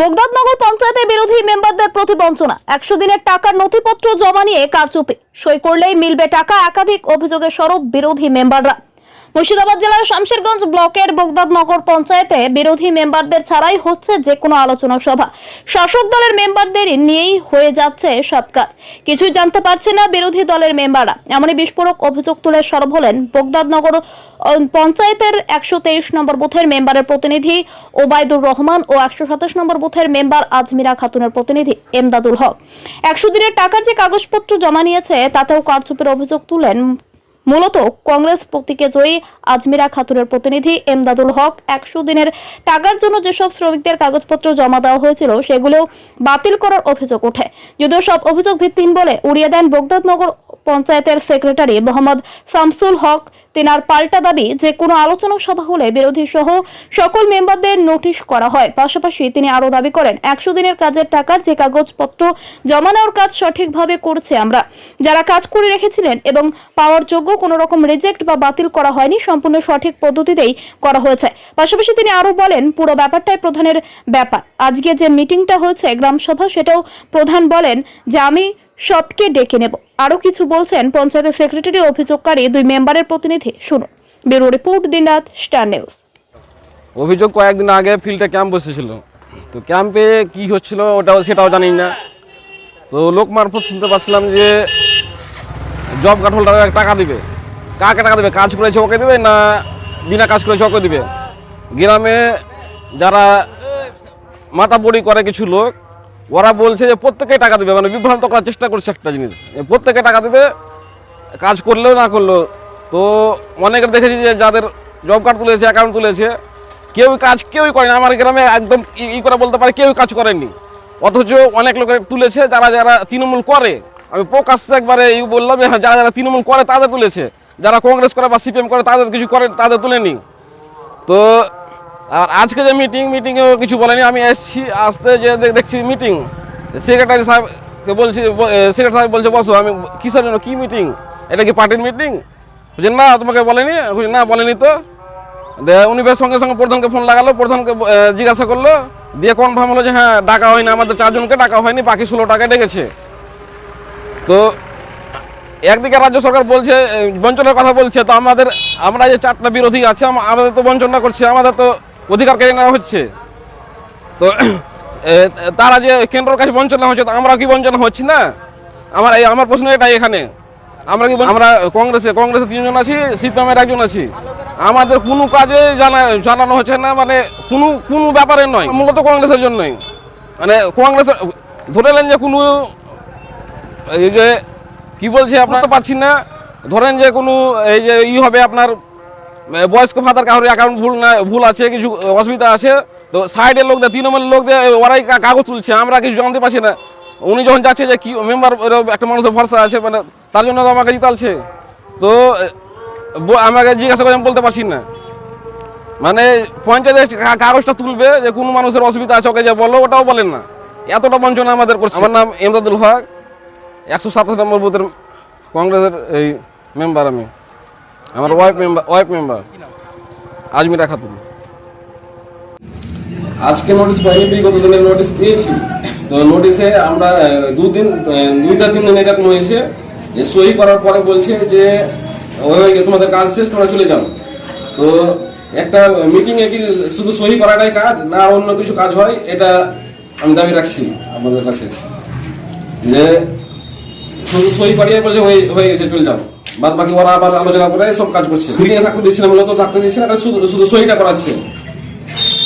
বোগদাদনগর পঞ্চায়েতের বিরোধী মেম্বারদের প্রতিবঞ্চনা। একশো দিনের টাকার নথিপত্র জমা নিয়ে কারচুপি। সই করলেই মিলবে টাকা, একাধিক অভিযোগের স্বরূপ বিরোধী মেম্বাররা। মুর্শিদাবাদ জেলার শামশেরগঞ্জ ব্লকের বোগদাদনগর পঞ্চায়েতে বিরোধী মেম্বারদের ছাড়াই হচ্ছে যে কোনো আলোচনা সভা। শাসক দলের মেম্বারদের নিয়েই হয়ে যাচ্ছে সব কাজ। কিছুই জানতে পারছে না বিরোধী দলের মেম্বাররা। এমনই বিস্ফোরক অভিযোগ তুলে সরব হলেন বোগদাদনগর আহ, পঞ্চায়েতের একশো তেইশ নম্বর বুথের মেম্বারের প্রতিনিধি ওবায়দুর রহমান ও একশো সাতাশ নম্বর বুথের মেম্বার আজমিরা খাতুনের প্রতিনিধি এমদাদুল হক। একশো দিনের টাকার যে কাগজপত্র জমা নিয়েছে তাতেও কারচুপের অভিযোগ তুলেন মূলত কংগ্রেস প্রতীকে জয়ী আজমিরা খাতুনের প্রতিনিধি এমদাদুল হক একশো দিনের টাকার জন্য যেসব শ্রমিকদের কাগজপত্র জমা দেওয়া হয়েছিল সেগুলো বাতিল করার অভিযোগ ওঠে। যদিও সব অভিযোগ ভিত্তিহীন বলে উড়িয়ে দেন বগদাদনগর পঞ্চায়েতের সেক্রেটারি মোহাম্মদ শামসুল হক। তেনার পাল্টা দাবি যে, কোনো আলোচনা সভা হলে বিরোধী সহ সকল মেম্বারদের নোটিশ করা হয়। পাশাপাশি তিনি আরও দাবি করেন, একশো দিনের কাজের টাকা যে কাগজপত্র জমা নেওয়ার কাজ সঠিকভাবে করছে আমরা। যারা কাজ করে রেখেছিলেন এবং পাওয়ার যোগ্য কোনো রকম রিজেক্ট বা বাতিল করা হয়নি, সম্পূর্ণ সঠিক পদ্ধতিতেই করা হয়েছে। পাশাপাশি তিনি আরও বলেন, পুরো ব্যাপারটাই প্রধানের ব্যাপার। আজকে যে মিটিংটা হয়েছে গ্রাম সভা, সেটাও প্রধান বলেন যে, আমি সবকে ডেকে নেব। আরও কিছু বলছেন পঞ্চায়েতের সেক্রেটারি অভিযোগকারী দুই মেম্বারের প্রতিনিধি। শুনুন। Bureau report Dinraat star news. অভিযোগ কয়েকদিন আগে ফিল্ডে ক্যাম্প বসেছিল। তো ক্যাম্পে কি হচ্ছিল ওটাও সেটাও জানি না। তো লোক মারফত শুনতে পাচ্ছিলাম যে জব কার্ড হোল্ডার টাকা দিবে। কাকে টাকা দেবে? কাজ করেছে ওকে দেবে না বিনা কাজ করেছে ওকে দিবে? গ্রামে যারা মাতাবড়ি করে কিছু লোক ওরা বলছে যে প্রত্যেকে টাকা দেবে মানে বিভ্রান্ত করার চেষ্টা করছে একটা জিনিস। প্রত্যেকে টাকা দেবে, কাজ করলেও না করলেও। তো অনেকের দেখেছি যে যাদের জব কার্ড তুলেছে অ্যাকাউন্ট তুলেছে কেউ কাজ কেউই করেনি আমার গ্রামে একদম ই- ই করে বলতে পারে কেউই কাজ করেনি। অথচ অনেক লোকের তুলেছে, যারা যারা তৃণমূল করে। আমি প্রকাশ্যে একবারে এই বললাম হ্যাঁ যারা যারা তৃণমূল করে, তাদের তুলেছে। যারা কংগ্রেস করে বা সিপিএম করে, তাদের কিছু করে, তাদের তুলেনি। তো আর আজকে যে মিটিং মিটিংয়েও কিছু বলেনি, আমি এসেছি, আসতে যে দেখছি মিটিং সেক্রেটারি সাহেবকে বলছি সেক্রেটারি সাহেব বলছে, বসো, আমি কিসের জন্য, কী মিটিং এটা কি পার্টির মিটিং বলছে, না, তোমাকে বলেনি না, বলেনি তো। উনি বেশ সঙ্গে সঙ্গে প্রধানকে ফোন লাগালো, প্রধানকে জিজ্ঞাসা করল, দিয়ে কনফার্ম হলো যে হ্যাঁ ডাকা হয়নি, আমাদের চারজনকে ডাকা হয়নি, বাকি ষোলো টাকা ডেকেছে। তো একদিকে রাজ্য সরকার বলছে বঞ্চনার কথা বলছে, তো আমাদের, আমরা যে চারটা বিরোধী আছে আমাদের তো বঞ্চনা করছে, আমাদের তো অধিকার কেড়ে নেওয়া হচ্ছে। তো তারা যে কেন্দ্রের কাছে বঞ্চনা হচ্ছে, তো আমরা কি বঞ্চনা হচ্ছি না? আমার এই, আমার প্রশ্ন এটাই এখানে। আমরা কি আমরা কংগ্রেসে কংগ্রেসে তিনজন আছি, সিপিএমের একজন আছি। আমাদের কোনো কাজে জানা, জানানো হচ্ছে না মানে কোনো কোনো ব্যাপারে নয়, মূলত কংগ্রেসের জন্যই। মানে কংগ্রেসের ধরে নেন যে কোনো, এই যে, কি বলছে আপনার? তো পাচ্ছি না। ধরেন যে কোনো, এই যে ই হবে আপনার বয়স্ক ভাতার কারোর অ্যাকাউন্ট ভুল না ভুল আছে, কিছু অসুবিধা আছে। তো সাইডের লোকদের তৃণমূলের লোকদের ওরাই কাগজ তুলছে, আমরা কিছু জানতে পারছি না। উনি যখন যাচ্ছে যে কি মেম্বার একটা মানুষের ভরসা আছে মানে তার জন্য তো আমাকে জিতালছে তো আমাকে জিজ্ঞাসা করে আমি বলতে পারছি না। মানে পঞ্চায়েতের কাগজটা তুলবে যে কোন মানুষের অসুবিধা আছে, ওকে যে বলো, ওটাও বলেন না। এতটা বঞ্চনা আমাদের করছে। আমার নাম এমদাদুল হক, একশো সাতাশ নম্বর বুথের কংগ্রেসের এই মেম্বার আমি। আমার wife member wife member Ajmira Khatun আজকে নোটিশ পাইনি বিগত দিনের নোটিশ পেয়েছি। তো নোটিশে আমরা দুদিন আহ, দুইটা তিন দিন এরকম হয়েছে যে সই করার পরে বলছে যে ওই তোমাদের কাজ শেষ তোমরা চলে যাও। তো একটা মিটিংয়ে কি শুধু সই করাটাই কাজ না অন্য কিছু কাজ হয় এটা আমি দাবি রাখছি আপনাদের কাছে। যে শুধু সই করিয়ে বলছে হয়ে হয়ে গেছে চলে যাও। বাদ বাকি ওরা আবার আলোচনা করে সব কাজ করছে। মিটিংয়ে থাকতে দিচ্ছে না, মূলত থাকতে দিচ্ছে না, শুধু শুধু সইটা করাচ্ছে।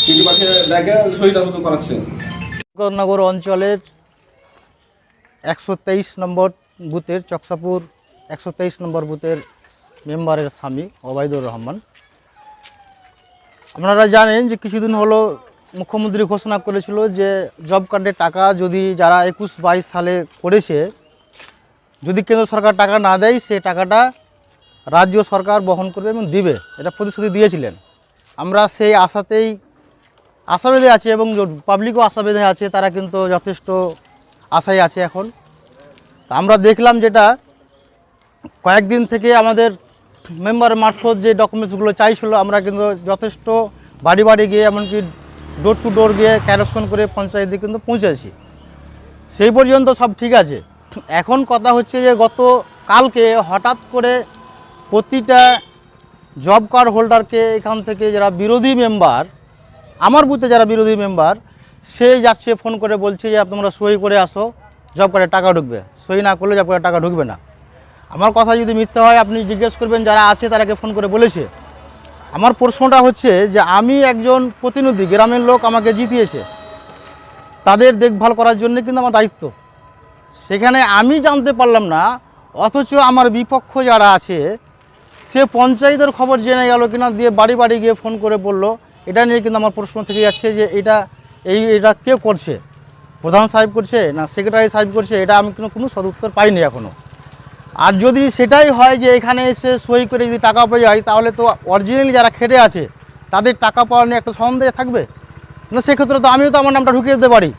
চিঠি পাঠিয়ে দেখে সইটা শুধু করাচ্ছে। নগর অঞ্চলের একশো তেইশ নম্বর বুথের, চকসাপুর একশো তেইশ নম্বর বুথের মেম্বারের স্বামী ওবায়দুর রহমান। আপনারা জানেন যে কিছুদিন হলো মুখ্যমন্ত্রী ঘোষণা করেছিল যে জব কার্ডের টাকা যদি যারা একুশ বাইশ সালে করেছে যদি কেন্দ্র সরকার টাকা না দেয় সে টাকাটা রাজ্য সরকার বহন করবে এবং দিবে। এটা প্রতিশ্রুতি দিয়েছিলেন। আমরা সেই আশাতেই আশাবেদে আছে এবং পাবলিকও আশাবেদে আছে, তারা কিন্তু যথেষ্ট আশায় আছে এখন। আমরা দেখলাম যেটা, কয়েকদিন থেকে আমাদের মেম্বার মারফত যে ডকুমেন্টসগুলো চাইছিল, আমরা কিন্তু যথেষ্ট বাড়ি বাড়ি গিয়ে, এমনকি ডোর টু ডোর গিয়ে ক্যারেকশন করে পঞ্চায়েতে কিন্তু পৌঁছেছি। সেই পর্যন্ত সব ঠিক আছে। এখন কথা হচ্ছে যে গত কালকে হঠাৎ করে প্রতিটা জব কার্ড হোল্ডারকে এখান থেকে যারা বিরোধী মেম্বার আমার বুথে যারা বিরোধী মেম্বার সে যাচ্ছে ফোন করে বলছে যে তোমরা সই করে আসো জব কার্ডে টাকা ঢুকবে। সই না করলে জব টাকা ঢুকবে না। আমার কথা যদি মিথ্যে হয়, আপনি জিজ্ঞেস করবেন যারা আছে তারাকে ফোন করে বলেছে। আমার প্রশ্নটা হচ্ছে যে, আমি একজন প্রতিনিধি, গ্রামের লোক আমাকে জিতিয়েছে। তাদের দেখভাল করার জন্য কিন্তু আমার দায়িত্ব। সেখানে আমি জানতে পারলাম না, অথচ আমার বিপক্ষ যারা আছে, সে পঞ্চায়েতের খবর জেনে গেল কিনা, দিয়ে বাড়ি বাড়ি গিয়ে ফোন করে বলল। এটা নিয়ে কিন্তু আমার প্রশ্ন থেকে যাচ্ছে যে এটা, এই, এটা কে করছে? প্রধান সাহেব করছে না সেক্রেটারি সাহেব করছে? এটা আমি কিন্তু কোনো সদুত্তর পাইনি এখনও আর যদি সেটাই হয় যে এখানে এসে সই করে যদি টাকা পেয়ে যায়, তাহলে তো অরিজিনালি যারা খেটে আছে, তাদের টাকা পাওয়া নিয়ে একটা সন্দেহ থাকবে? না, সেক্ষেত্রে তো আমিও তো আমার নামটা ঢুকিয়ে দিতে পারি।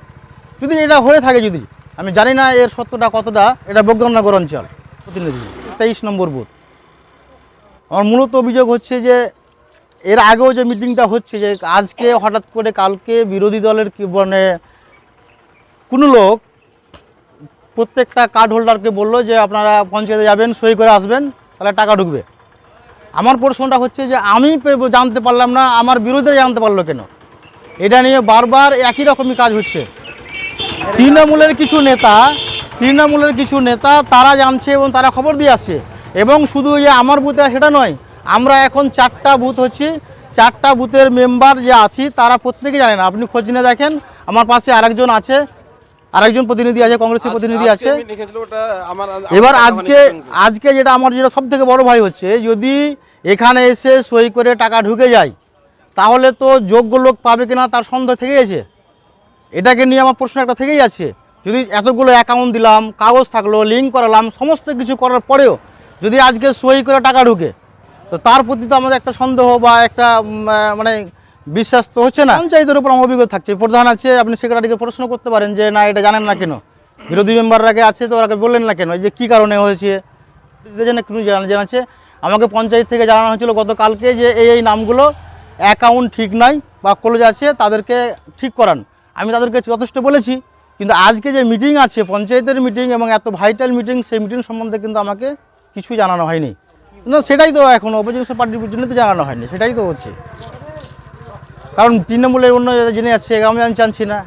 যদি এটা হয়ে থাকে যদি আমি জানি না এর সত্যটা কতটা, এটা বৈজ্ঞানগর অঞ্চল। প্রতিনিধি তেইশ নম্বর বুথ। আমার মূলত অভিযোগ হচ্ছে যে, এর আগেও যে মিটিংটা হচ্ছে, যে আজকে হঠাৎ করে কালকে বিরোধী দলের কি মানে কোনো লোক প্রত্যেকটা কার্ড হোল্ডারকে বলল যে, আপনারা পঞ্চায়েতে যাবেন, সই করে আসবেন, তাহলে টাকা ঢুকবে। আমার প্রশ্নটা হচ্ছে যে, আমি জানতে পারলাম না, আমার বিরোধীরা জানতে পারল কেন? এটা নিয়ে বারবার একই রকমই কাজ হচ্ছে। তৃণমূলের কিছু নেতা তৃণমূলের কিছু নেতা তারা জানছে এবং তারা খবর দিয়ে আসছে। এবং শুধু যে আমার বুথে সেটা নয় আমরা এখন চারটা বুথ হচ্ছি। চারটা বুথের মেম্বার যে আছি তারা প্রত্যেকে জানে না। আপনি খোঁজ নিয়ে দেখেন আমার পাশে আরেকজন আছে আরেকজন প্রতিনিধি আছে কংগ্রেসের প্রতিনিধি আছে। এবার আজকে আজকে যেটা আমার যেটা সব থেকে বড় ভাই হচ্ছে যদি এখানে এসে সই করে টাকা ঢুকে যায় তাহলে তো যোগ্য লোক পাবে কিনা তার সন্দেহ থেকে গেছে। এটাকে নিয়ে আমার প্রশ্ন একটা থেকেই আছে। যদি এতগুলো অ্যাকাউন্ট দিলাম, কাগজ থাকল লিঙ্ক করালাম, সমস্ত কিছু করার পরেও যদি আজকে সই করে টাকা ঢুকে, তো তার প্রতি তো আমাদের একটা সন্দেহ বা একটা মানে বিশ্বাস তো হচ্ছে না। পঞ্চায়েতের উপর আমার অভিজ্ঞতা থাকছে। প্রধান আছে, আপনি সেক্রেটারিকে প্রশ্ন করতে পারেন যে, না, এটা জানেন না কেন? বিরোধী মেম্বাররাকে আছে, তো ওরাকে বললেন না কেন? যে কী কারণে হয়েছে? জানা- জানাচ্ছে আমাকে পঞ্চায়েত থেকে জানানো হয়েছিল গতকালকে যে এই এই নামগুলো অ্যাকাউন্ট ঠিক নাই বা কলেজ আছে, তাদেরকে ঠিক করান। আমি তাদেরকে যথেষ্ট বলেছি, কিন্তু আজকে যে মিটিং আছে, পঞ্চায়েতের মিটিং এবং এত ভাইটাল মিটিং সেই মিটিং সম্বন্ধে কিন্তু আমাকে কিছু জানানো হয়নি। না, সেটাই তো এখন অপোজিশন পার্টির জন্য তো জানানো হয়নি, সেটাই তো হচ্ছে। কারণ তৃণমূলের অন্য জেনে যাচ্ছে আমি আমি জানছি না।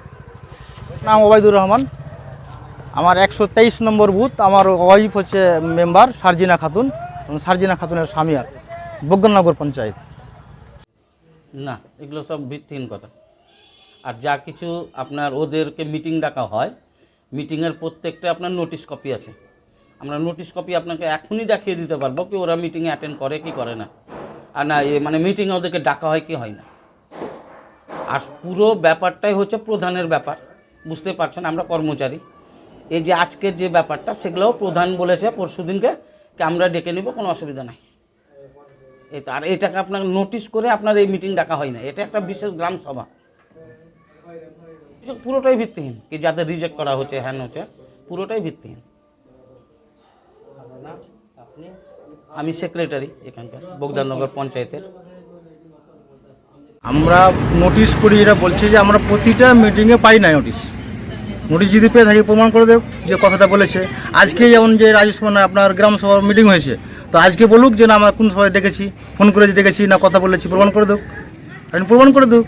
নাম ওবায়দুর রহমান। আমার একশো তেইশ নম্বর বুথ, আমার ওয়াইফ হচ্ছে মেম্বার সার্জিনা খাতুন সার্জিনা খাতুনের স্বামী আর বৈজ্ঞাননগর পঞ্চায়েত। না, এগুলো সব ভিত্তিহীন কথা। আর যা কিছু আপনার ওদেরকে মিটিং ডাকা হয় মিটিংয়ের প্রত্যেকটা আপনার নোটিশ কপি আছে। আমরা নোটিশ কপি আপনাকে এখনই দেখিয়ে দিতে পারব কি ওরা মিটিংয়ে অ্যাটেন্ড করে কি করে না। আর না, এ মানে মিটিংয়ে ওদেরকে ডাকা হয় কি হয় না। আর পুরো ব্যাপারটাই হচ্ছে প্রধানের ব্যাপার, বুঝতে পারছেন? আমরা কর্মচারী। এই যে আজকের যে ব্যাপারটা, সেগুলোও প্রধান বলেছে, পরশু দিনকে আমরা ডেকে নিব, কোনো অসুবিধা নাই। তো, আর এটাকে আপনার নোটিশ করে আপনার এই মিটিং ডাকা হয় না। এটা একটা বিশেষ গ্রাম সভা পুরোটাই ভিত্তিহীন। কি যাদের রিজেক্ট করা হচ্ছে, হ্যান হচ্ছে, পুরোটাই ভিত্তিহীন। আমি সেক্রেটারি এখানকার বগদানগর পঞ্চায়েতের। আমরা নোটিশ করি যেটা বলছি যে আমরা প্রতিটা মিটিংয়ে পাই না নোটিশ নোটিশ যদি পেয়ে থাকি, প্রমাণ করে দেব যে কথাটা বলেছে। আজকে যেমন যে রাজস্থানে আপনার গ্রাম সভার মিটিং হয়েছে, তো আজকে বলুক যে না, আমরা কোন সভায় ডেকেছি ফোন করে যে ডেকেছি না কথা বলেছি, প্রমাণ করে দেব প্রমাণ করে দেব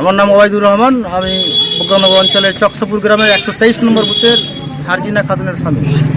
আমার নাম ওবায়দুর রহমান, আমি বগ্রানগর অঞ্চলের চকসপুর গ্রামের একশো তেইশ নম্বর বুথের সার্জিনা খাতুনের স্বামী।